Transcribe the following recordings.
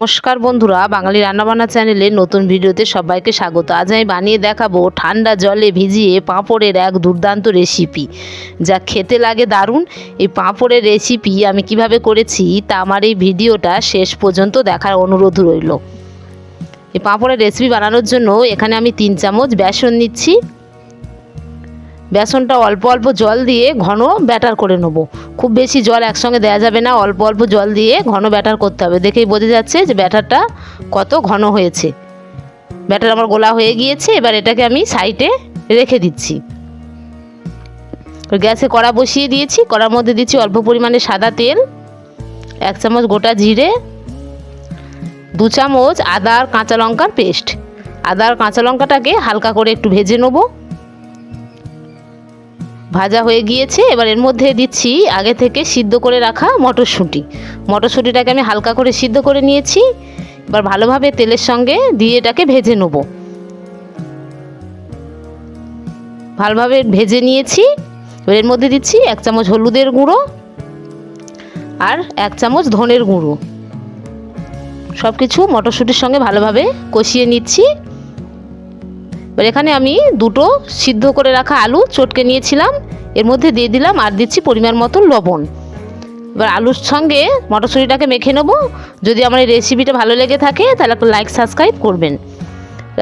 নমস্কার বন্ধুরা, বাঙালি রান্নাবান্না চ্যানেলে নতুন ভিডিওতে সবাইকে স্বাগত। আজ আমি বানিয়ে দেখাবো ঠান্ডা জলে ভিজিয়ে পাঁপড়ের এক দুর্দান্ত রেসিপি যা খেতে লাগে দারুণ, এই পাঁপড়ের রেসিপি আমি কীভাবে করেছি তা আমার এই ভিডিওটা শেষ পর্যন্ত দেখার অনুরোধ রইল। এই পাঁপড়ের রেসিপি বানানোর জন্য এখানে আমি তিন চামচ বেসন নিচ্ছি। বেসনটা অল্প অল্প জল দিয়ে ঘন ব্যাটার করে নেব। খুব বেশি জল একসঙ্গে দেওয়া যাবে না, অল্প অল্প জল দিয়ে ঘন ব্যাটার করতে হবে। দেখেই বোঝা যাচ্ছে যে ব্যাটারটা কত ঘন হয়েছে। ব্যাটার আমার গোলা হয়ে গিয়েছে, এবার এটাকে আমি সাইডে রেখে দিচ্ছি। গ্যাসে কড়া বসিয়ে দিয়েছি, কড়ার মধ্যে দিচ্ছি অল্প পরিমাণে সাদা তেল, এক চামচ গোটা জিরে, দু চামচ আদা আর কাঁচা লঙ্কার পেস্ট। আদা আর কাঁচা লঙ্কাটাকে হালকা করে একটু ভেজে নেব। ভাজা হয়ে গিয়েছে, এবার এর মধ্যে দিচ্ছি আগে থেকে সিদ্ধ করে রাখা মটরশুঁটি। মটরশুঁটিটাকে আমি হালকা করে সিদ্ধ করে নিয়েছি, এবার ভালোভাবে তেলের সঙ্গে দিয়ে এটাকে ভেজে নেব। ভালোভাবে ভেজে নিয়েছি, এবার এর মধ্যে দিচ্ছি এক চামচ হলুদের গুঁড়ো আর এক চামচ ধনের গুঁড়ো। সব কিছু মটরশুঁটির সঙ্গে ভালোভাবে কষিয়ে নিচ্ছি। এবার এখানে আমি দুটো সিদ্ধ করে রাখা আলু চটকে নিয়েছিলাম। এর মধ্যে দিয়ে দিলাম আর দিচ্ছি পরিমাণ মতো লবণ। এবার আলুর সঙ্গে মটরশুঁটিটাকে মেখে নেব। যদি আমার এই রেসিপিটা ভালো লেগে থাকে, তাহলে একটা লাইক সাবস্ক্রাইব করবেন।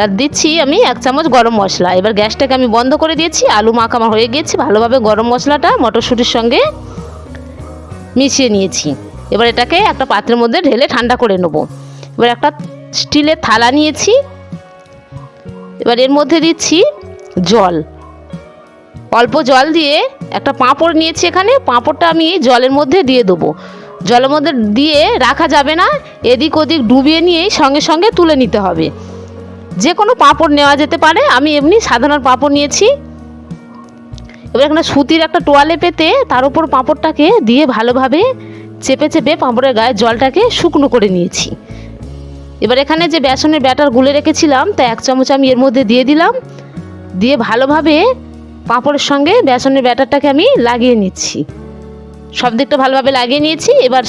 আর দিচ্ছি আমি এক চামচ গরম মশলা। এবার গ্যাসটাকে আমি বন্ধ করে দিয়েছি। আলু মাখা আমার হয়ে গিয়েছে। ভালোভাবে গরম মশলাটা মটরশুঁটির সঙ্গে মিশিয়ে নিয়েছি। এবার এটাকে একটা পাত্রের মধ্যে ঢেলে ঠান্ডা করে নেব। এবার একটা স্টিলের থালা নিয়েছি। এবার এর মধ্যে দিচ্ছি জল। অল্প জল দিয়ে একটা পাঁপড় নিয়েছি এখানে, পাঁপড়টা আমি জলের মধ্যে দিয়ে দেবো। জলের মধ্যে দিয়ে রাখা যাবে না, এদিক ওদিক ডুবিয়ে নিয়েই সঙ্গে সঙ্গে তুলে নিতে হবে। যে কোনো পাঁপড় নেওয়া যেতে পারে, আমি এমনি সাধারণ পাঁপড় নিয়েছি। এবার এখানে সুতির একটা টোয়ালে পেতে তার উপর পাঁপড়টাকে দিয়ে ভালোভাবে চেপে চেপে পাঁপড়ের গায়ে জলটাকে শুকনো করে নিয়েছি। এবার এখানে যে বেসনের ব্যাটার গুলে রেখেছিলাম, তা এক চামচ আমি এর মধ্যে দিয়ে দিলাম। দিয়ে ভালোভাবে পাঁপড়ের সঙ্গে বেসনের ব্যাটারটাকে আমি লাগিয়ে নিচ্ছি। সব দিকটা ভালোভাবে লাগিয়ে নিয়েছি। এবার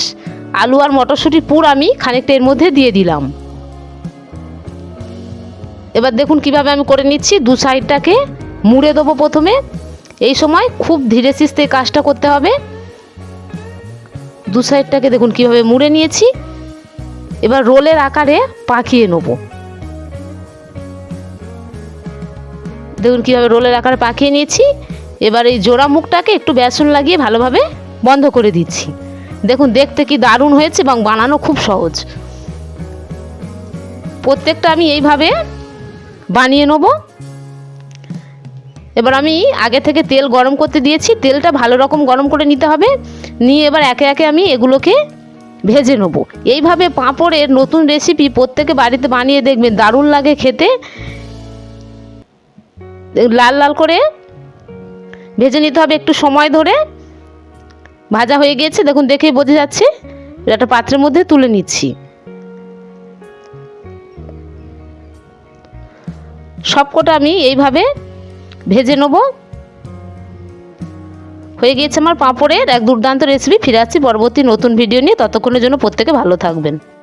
আলু আর মটরশুঁটির পুর আমি খানিকটা এর মধ্যে দিয়ে দিলাম। এবার দেখুন কীভাবে আমি করে নিচ্ছি। দু সাইডটাকে মুড়ে দেবো প্রথমে। এই সময় খুব ধীরে সিস্তে কাজটা করতে হবে। দু সাইডটাকে দেখুন কীভাবে মুড়ে নিয়েছি। এবার রোলের আকারে পাকিয়ে নেব। দেখুন কীভাবে রোলের আকারে পাকিয়ে নিয়েছি। এবার এই জোড়া মুখটাকে একটু বেসন লাগিয়ে ভালোভাবে বন্ধ করে দিচ্ছি। দেখুন, দেখতে কি দারুণ হয়েছে এবং বানানো খুব সহজ। প্রত্যেকটা আমি এইভাবে বানিয়ে নেব। এবার আমি আগে থেকে তেল গরম করতে দিয়েছি। তেলটা ভালো রকম গরম করে নিতে হবে। নিয়ে এবার একে একে আমি এগুলোকে ভেজে নেব। এইভাবে পাঁপড়ের নতুন রেসিপি প্রত্যেকে বাড়িতে বানিয়ে দেখবেন, দারুণ লাগে খেতে। লাল লাল করে ভেজে নিতে হবে একটু সময় ধরে। ভাজা হয়ে গিয়েছে, দেখুন, দেখেই বোঝা যাচ্ছে। একটা পাত্রের মধ্যে তুলে নিচ্ছি। সবকটা আমি এইভাবে ভেজে নেব। হয়ে গিয়েছে আমার পাঁপড়ের এক দুর্দান্ত রেসিপি ফিরে আসছি পরবর্তী নতুন ভিডিও নিয়ে। ততক্ষণের জন্য প্রত্যেকে ভালো থাকবেন।